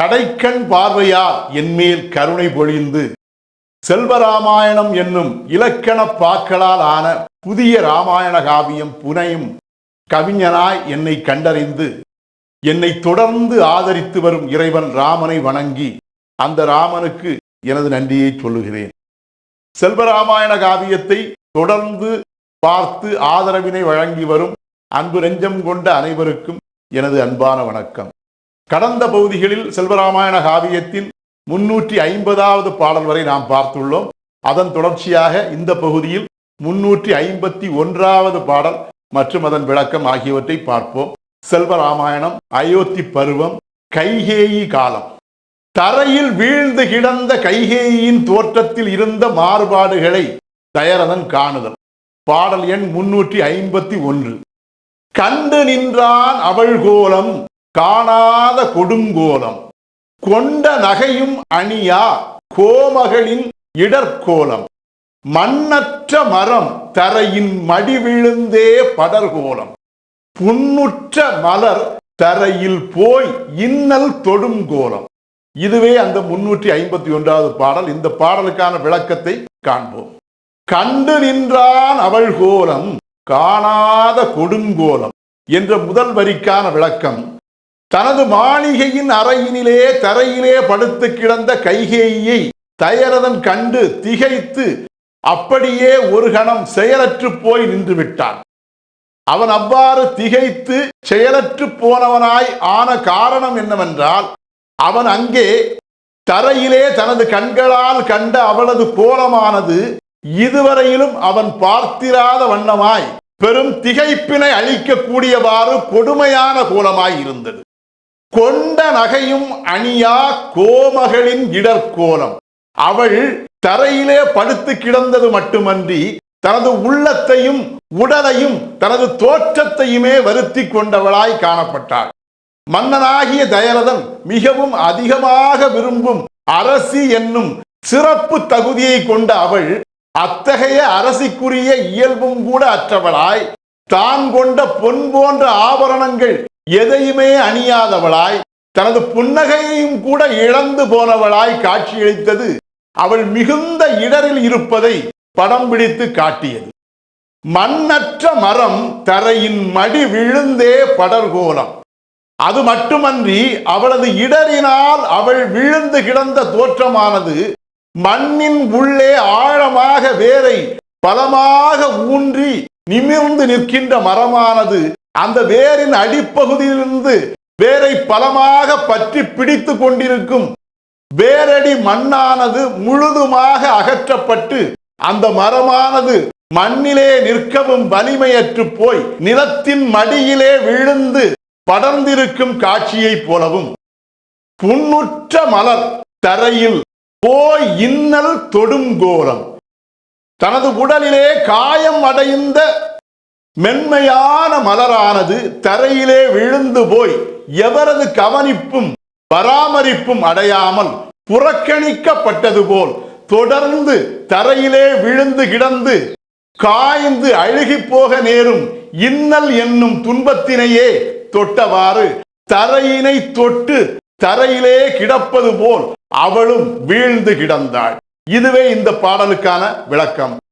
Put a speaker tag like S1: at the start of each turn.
S1: கடைக்கண் பார்வையார் என்மேல் கருணை பொழிந்து செல்வராமாயணம் என்னும் இலக்கண பாக்களால் ஆன புதிய ராமாயண காவியம் புனையும் கவிஞனாய் என்னை கண்டறிந்து என்னை தொடர்ந்து ஆதரித்து வரும் இறைவன் ராமனை வணங்கி அந்த ராமனுக்கு எனது நன்றியை சொல்லுகிறேன். செல்வராமாயண காவியத்தை தொடர்ந்து பார்த்து ஆதரவினை வழங்கி வரும் அன்பு நெஞ்சம் கொண்ட அனைவருக்கும் எனது அன்பான வணக்கம். கடந்த பகுதிகளில் செல்வராமாயண காவியத்தின் முன்னூற்றி ஐம்பதாவது பாடல் வரை நாம் பார்த்துள்ளோம். அதன் தொடர்ச்சியாக இந்த பகுதியில் முன்னூற்றி ஐம்பத்தி ஒன்றாவது பாடல் மற்றும் அதன் விளக்கம் ஆகியவற்றை பார்ப்போம். செல்வராமாயணம் அயோத்தி பருவம் கைகேயி காலம். தரையில் வீழ்ந்து கிடந்த கைகேயின் தோற்றத்தில் இருந்த மாறுபாடுகளை தயரதன் காணுதல். பாடல் எண் முன்னூற்றி ஐம்பத்தி ஒன்று. கண்டு நின்றான் அவள் கோலம் காணாத கொடுங்கோலம். கொண்ட நகையும் அணியா கோமகளின் இடர்கோலம். மண்ணற்ற மரம் தரையின் மடி விழுந்தே படர்கோலம். புண்ணுற்ற மலர் தரையில் போய் இன்னல் தொடும் கோலம் இதுவே அந்த முன்னூற்றி ஐம்பத்தி ஒன்றாவது பாடல். இந்த பாடலுக்கான விளக்கத்தை காண்போம். கண்டு நின்றான் அவள் கோலம் காணாத கொடுங்கோலம் என்ற முதல் வரிக்கான விளக்கம் தனது மாளிகையின் அறையினிலே தரையிலே படுத்து கிடந்த கைகேயை தயரதன் கண்டு திகைத்து அப்படியே ஒரு கணம் செயலற்று போய் நின்று விட்டான் அவன் அவ்வாறு திகைத்து செயலற்று போனவனாய் ஆன காரணம் என்னவென்றால் அவன் அங்கே தரையிலே தனது கண்களால் கண்ட அவளது கோலமானது இதுவரையிலும் அவன் பார்த்திராத வண்ணமாய் பெரும் திகைப்பினை அளிக்கக்கூடியவாறு கொடுமையான கோலமாய் இருந்தது. கொண்ட நகையும் அணியா கோமகளின் இடர்கோலம். அவள் தரையிலே படுத்து கிடந்தது மட்டுமன்றி தனது உள்ளத்தையும் உடலையும் தனது தோற்றத்தையுமே வருத்தி கொண்டவளாய் காணப்பட்டாள். மன்னனாகிய தயரதன் மிகவும் அதிகமாக விரும்பும் அரசி என்னும் சிறப்பு தகுதியை கொண்ட அவள் அத்தகைய அரசிக்குரிய இயல்பும் கூட அற்றவளாய் தான் கொண்ட பொன் போன்ற ஆபரணங்கள் எதையுமே அணியாதவளாய் தனது புன்னகையையும் கூட இழந்து போனவளாய் காட்சியளித்தது அவள் மிகுந்த இடரில் இருப்பதை படம் பிடித்து காட்டியது. மண்ணற்ற மரம் தரையின் மடி விழுந்தே படர்கோலம். அது மட்டுமன்றி அவளது இடரினால் அவள் விழுந்து கிடந்த தோற்றமானது மண்ணின் உள்ளே ஆழமாக வேரை பலமாக ஊன்றி நிமிர்ந்து நிற்கின்ற மரமானது அந்த வேரின் அடிப்பகுதியிலிருந்து வேரை பலமாக பற்றி பிடித்து கொண்டிருக்கும் வேரடி மண்ணானது முழுதுமாக அகற்றப்பட்டு அந்த மரமானது மண்ணிலே நிற்கவும் வலிமையற்று போய் நிலத்தின் மடியிலே விழுந்து படர்ந்திருக்கும் காட்சியைப் போலவும். புண்ணுற்ற மலர் தரையில் போய் இன்னல் தொடுங்கோலம் தனது உடலிலே காயம் அடைந்த மென்மையான மலரானது தரையிலே விழுந்து போய் எவரது கவனிப்பும் பராமரிப்பும் அடையாமல் புறக்கணிக்கப்பட்டது போல் தொடர்ந்து தரையிலே விழுந்து கிடந்து காய்ந்து அழுகி போக நேரும் இன்னல் என்னும் துன்பத்தினையே தொட்டவாறு தரையினை தொட்டு தரையிலே கிடப்பது போல் அவளும் வீழ்ந்து கிடந்தாள். இதுவே இந்த பாடலுக்கான விளக்கம்.